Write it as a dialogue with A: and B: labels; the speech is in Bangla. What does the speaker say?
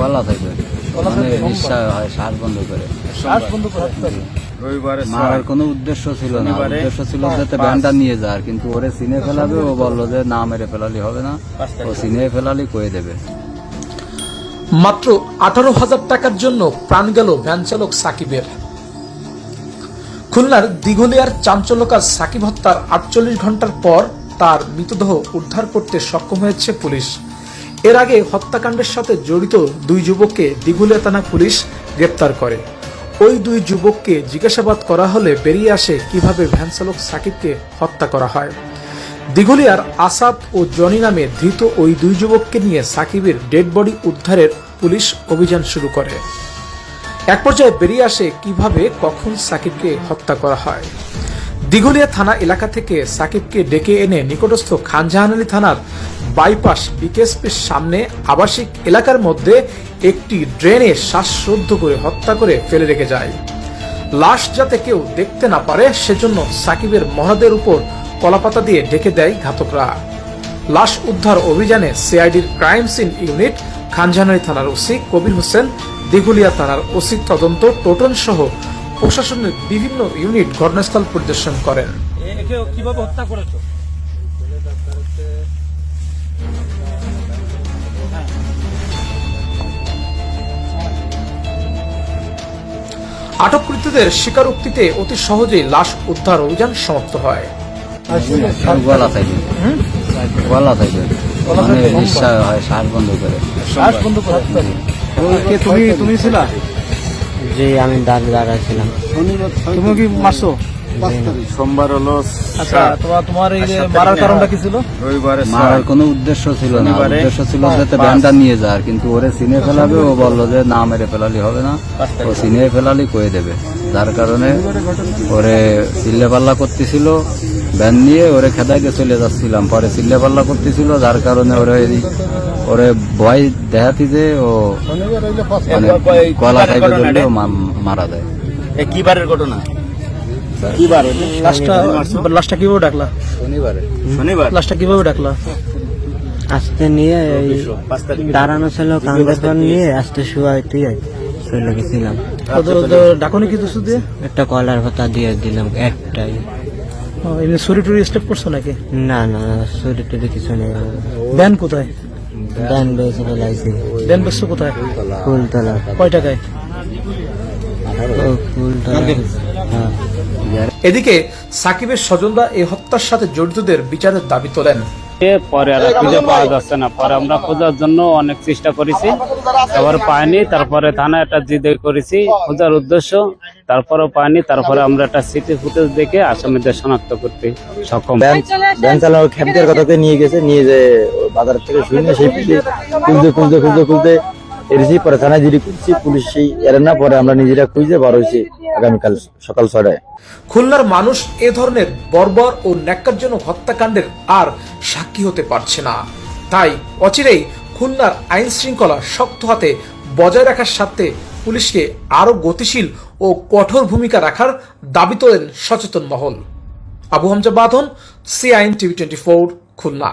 A: গলা থেকে মানে নিঃশ্বাস হয় শ্বাস বন্ধ করে।
B: শ্বাস বন্ধ করে।
A: মারার কোনো উদ্দেশ্য ছিল না। উদ্দেশ্য ছিল যাতে ব্যানটা নিয়ে যাওয়ার কিন্তু ওরে সিনে ফেলাবে ও বলল যে না মেরে ফেলালি হবে না। ও সিনে ফেলালি কয়ে দেবে।
B: মাত্র আঠারো হাজার টাকার জন্য প্রাণ গেল ভ্যান চালক সাকিবের। খুলনার দিঘলিয়ার চাঞ্চল্যকার সাকিব হত্যার আটচল্লিশ ঘণ্টার পর তার মৃতদেহ উদ্ধার করতে সক্ষম হয়েছে পুলিশ। এর আগে হত্যাকাণ্ডের সাথে জড়িত দুই যুবককে দিঘলিয়া থানা পুলিশ গ্রেপ্তার করে। ওই দুই যুবককে জিজ্ঞাসাবাদ করা হলে বেরিয়ে আসে কীভাবে ভ্যান চালক সাকিবকে হত্যা করা হয়। দিঘুলিয়ার আসাদ ও জনি নামে ধৃত ওই দুই যুবককে নিয়ে সাকিবের ডেড বডি উদ্ধারের পুলিশ অভিযান শুরু করে। এক পর্যায়ে বেরিয়ে আসে কীভাবে, কখন সাকিবকে হত্যা করা হয়। দিঘলিয়া থানা এলাকা থেকে সাকিবকে ডেকে এনে নিকটস্থ খানজাহান থানার বাইপাস বিকেএসপির সামনে আবাসিক এলাকার মধ্যে একটি ড্রেনে শ্বাসরুদ্ধ করে হত্যা করে ফেলে রেখে যায়। লাশ যাতে কেউ দেখতে না পারে, সেজন্য সাকিবের মহাদের উপর কলাপাতা দিয়ে ঢেকে দেয় ঘাতকরা। লাশ উদ্ধার অভিযানে সিআইডির ক্রাইম সিন ইউনিট খানজাহানি থানার ওসি কবির হোসেন দিঘুলিয়া থানার ওসি তদন্ত, টোটন সহ প্রশাসনের বিভিন্ন ইউনিট ঘটনাস্থল পরিদর্শন করেন।
C: কীভাবে হত্যা করেছ?
B: আটককৃতদের স্বীকারোক্তিতে অতি সহজেই লাশ উদ্ধার অভিযান সমাপ্ত হয়।
A: গলা থেকে গলা থেকে মানে নিঃশ্বাস হয় শ্বাস বন্ধ করে।
C: শ্বাস বন্ধ করে।
D: কে তুমি তুমি ছিলা?
E: জি আমি দাঁড়িয়ে দাঁড়ায় ছিলাম।
C: তুমি কি মারছো?
D: সোমবার হলো
C: আচ্ছা তোমার তোমার এই মারার কারণটা কি ছিল?
D: রবিবারে
A: মারার কোনো উদ্দেশ্য ছিল না। উদ্দেশ্য ছিল যাতে ব্যানটা নিয়ে যাওয়ার কিন্তু ওরে সিনে ফেলাবে ও বলল যে না মেরে ফেলালি হবে না। ও সিনে ফেলালি কয়ে দেবে। যার কারণে ওরে চিল্লে পাল্লা করতেছিল ব্যান নিয়ে ওরে খেদাইতে চলে যাচ্ছিলাম। পরে চিল্লে পাল্লা করতেছিল যার কারণে ওরে এই- ওরে ভয় দেখাতি যে ও মানে গলা খাইবে ধরলে মারা যায়।
D: কি বারের ঘটনা?
C: লাশটা কীভাবে ডাকলা?
A: শনিবারে।
D: শনিবার?
C: লাশটা কীভাবে ডাকলা?
E: আসতে নিয়ে এই
D: পাঁচ তারিখ
E: দাঁড়ানো ছিল কান্দের নিয়ে আসতে শুয়াই দিয়ে চলে গেছিলাম।
C: ওদের ওদের ডাকনি কি দুশো দিয়ে?
E: একটা কলার ভাতা দিয়ে দিলাম একটাই।
C: এমনি শরীর টরি স্টেপ করছ নাকি?
E: না না শরীর টরি কিছু নেই।
C: ব্যান কোথায়?
E: ব্যান বেয়েছে ফেলাইছি।
C: ব্যান বেসছো কোথায়?
E: ফুলতলা।
C: কয় টাকায়?
E: ফুলতলা। হ্যাঁ।
B: এদিকে সাকিবের স্বজনরা এই হত্যার সাথে জড়িতদের বিচারের দাবি তোলেন।
F: পরে আর খুঁজে পাওয়া যাচ্ছে না। পরে আমরা খোঁজার জন্য অনেক চেষ্টা করেছি। তারপরে পাইনি তারপরে থানায় একটা জিদে করেছি। খোঁজার উদ্দেশ্য তারপরেও পাইনি তারপরে আমরা একটা সিটি ফুটেজ দেখে আসামিদের শনাক্ত করতে সক্ষম।
G: ভ্যান চালানো খ্যাপদের কথাতে নিয়ে গেছে নিয়ে যে বাজার থেকে শুনে সেই পুলিশ খুঁজতে খুঁজতে খুঁজতে এসেছি পরে থানায় জিডি করছি, পুলিশ সেই এর না পরে আমরা নিজেরা খুঁজে বার হয়েছি আগামীকাল সকাল ছটায়
B: খুলনার মানুষ এ ধরনের বর্বর ও ন্যাক্কারজনক হত্যাকাণ্ডের আর সাক্ষী হতে পারছে না। তাই অচিরেই খুলনার আইন শৃঙ্খলা শক্ত হাতে বজায় রাখার সাথে পুলিশকে আরও গতিশীল ও কঠোর ভূমিকা রাখার দাবি তোলেন সচেতন মহল। আবু হামজা বাঁধন সি আইন টিভি টোয়েন্টি ফোর, খুলনা।